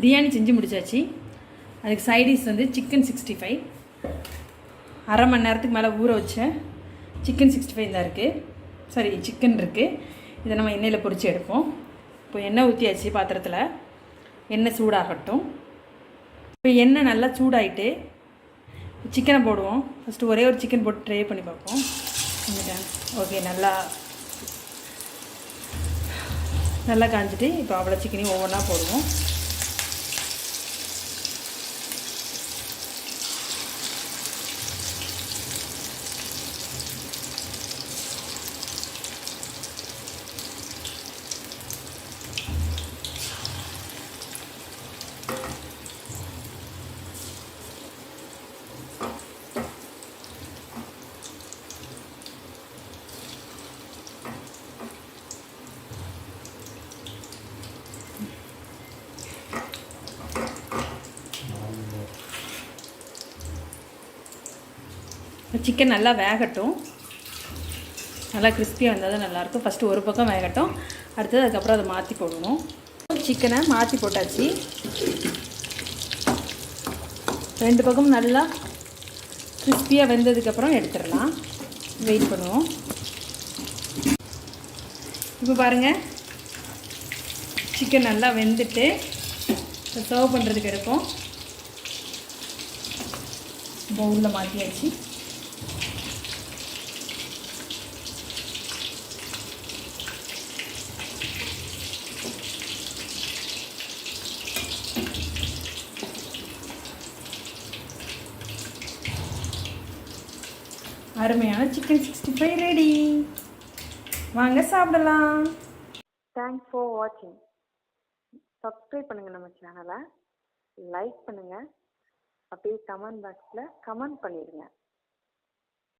பிரியாணி செஞ்சு முடித்தாச்சு அதுக்கு சைடிஷ் வந்து சிக்கன் சிக்ஸ்டி ஃபைவ் அரை மணி நேரத்துக்கு மேலே ஊற வச்சேன் சிக்கன் சிக்ஸ்டி ஃபைவ் தான் இருக்குது சாரி சிக்கன் இருக்குது இதை நம்ம எண்ணெயில் பொறிச்சு எடுப்போம். இப்போ எண்ணெய் ஊற்றியாச்சு பாத்திரத்தில். எண்ணெய் சூடாகட்டும். இப்போ எண்ணெய் நல்லா சூடாயிட்டு சிக்கனை போடுவோம். ஃபஸ்ட்டு ஒரே ஒரு சிக்கன் போட்டு ட்ரை பண்ணி பார்ப்போம். ஓகே நல்லா நல்லா காஞ்சிட்டு இப்போ அவ்வளோ சிக்கனையும் ஒவ்வொன்றா போடுவோம். சிக்கன் நல்லா வேகட்டும். நல்லா கிறிஸ்பியாக வந்தால் தான் நல்லாயிருக்கும். ஃபஸ்ட்டு ஒரு பக்கம் வேகட்டும். அடுத்தது அதுக்கப்புறம் அதை மாற்றி போடணும். சிக்கனை மாற்றி போட்டாச்சு. ரெண்டு பக்கமும் நல்லா கிறிஸ்பியாக வெந்ததுக்கப்புறம் எடுத்துடலாம். வெயிட் பண்ணுவோம். இப்போ பாருங்கள் சிக்கன் நல்லா வெந்துட்டு சர்வ் பண்ணுறதுக்கு இருக்கும் பவுலில் மாற்றியாச்சு அருமையான சிக்கன் சிக்ஸ்டி ஃபைவ் ரெடி வாங்க சாப்பிடலாம். தேங்க்ஸ் ஃபார் வாட்சிங் சப்ஸ்கிரைப் பண்ணுங்கள் நம்ம சேனலை லைக் பண்ணுங்கள் அப்படியே கமெண்ட் பாக்ஸில் கமெண்ட் பண்ணிடுங்க.